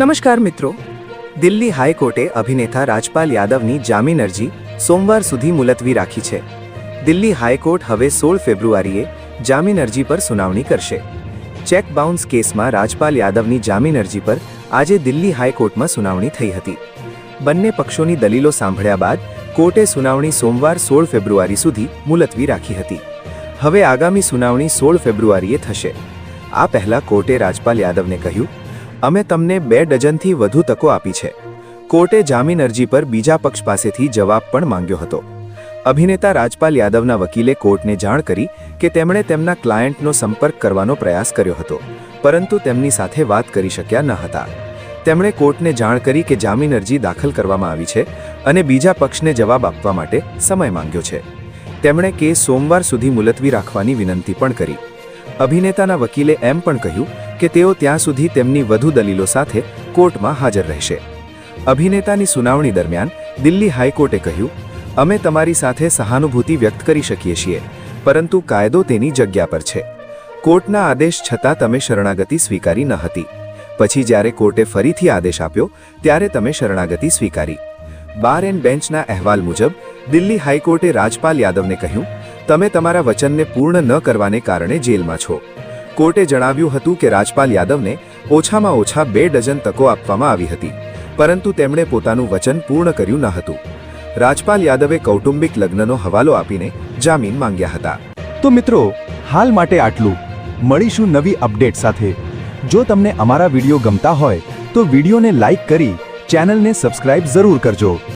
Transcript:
નમસ્કાર મિત્રો. દિલ્હી હાઈકોર્ટે અભિનેતા રાજપાલ યાદવની જામીન અરજી સોમવાર સુધી મુલતવી રાખી છે. દિલ્હી હાઈકોર્ટ હવે સોળ ફેબ્રુઆરીએ જામીન અરજી પર સુનાવણી કરશે. ચેક બાઉન્સ કેસમાં રાજપાલ યાદવની જામીન અરજી પર આજે દિલ્હી હાઈકોર્ટમાં સુનાવણી થઈ હતી. બંને પક્ષોની દલીલો સાંભળ્યા બાદ કોર્ટે સુનાવણી સોમવાર સોળ ફેબ્રુઆરી સુધી મુલતવી રાખી હતી. હવે આગામી સુનાવણી સોળ ફેબ્રુઆરીએ થશે. આ પહેલા કોર્ટે રાજપાલ યાદવને કહ્યું અમે તમને બે ડઝનથી વધુ તકો આપી છે. કોર્ટે જામીન અરજી પર બીજા પક્ષ પાસેથી જવાબ પણ માંગ્યો હતો. અભિનેતા રાજપાલ યાદવના વકીલે કોર્ટને જાણ કરી કે તેમણે તેમના ક્લાયન્ટનો સંપર્ક કરવાનો પ્રયાસ કર્યો હતો, પરંતુ તેમની સાથે વાત કરી શક્યા ન હતા. તેમણે કોર્ટને જાણ કરી કે જામીન અરજી દાખલ કરવામાં આવી છે અને બીજા પક્ષને જવાબ આપવા માટે સમય માંગ્યો છે. તેમણે કેસ સોમવાર સુધી મુલતવી રાખવાની વિનંતી પણ કરી. અભિનેતાના વકીલે એમ પણ કહ્યું કે તેઓ ત્યાં સુધી તેમની વધુ દલીલો સાથે કોર્ટમાં હાજર રહેશે. અભિનેતાની સુનાવણી દરમિયાન દિલ્હી હાઈકોર્ટે કહ્યું, અમે તમારી સાથે સહાનુભૂતિ વ્યક્ત કરી શકીએ છીએ, પરંતુ કાયદો તેની જગ્યા પર છે. કોર્ટના આદેશ છતાં તમે શરણાગતિ સ્વીકારી ન હતી. પછી જ્યારે કોર્ટે ફરીથી આદેશ આપ્યો, ત્યારે તમે શરણાગતિ સ્વીકારી. બાર એન્ડ બેન્ચના અહેવાલ મુજબ, દિલ્હી હાઈકોર્ટે રાજપાલ યાદવને કહ્યું, તમે તમારા વચનને પૂર્ણ ન કરવાને કારણે જેલમાં છો. કોર્ટે જણાવ્યું હતું કે રાજપાલ યાદવને ઓછામાં ઓછા બે ડઝન તકો આપવામાં આવી હતી, પરંતુ તેમણે પોતાનું વચન પૂર્ણ કર્યું ન હતું. રાજપાલ યાદવે કૌટુંબિક લગ્નનો હવાલો આપીને જામીન માંગ્યા હતા. તો મિત્રો, હાલ માટે આટલું. મળીશું નવી અપડેટ સાથે. જો તમને અમારા વીડિયો ગમતા હોય, તો વિડીયોને લાઇક કરી ચેનલને સબસ્ક્રાઇબ જરૂર કરજો.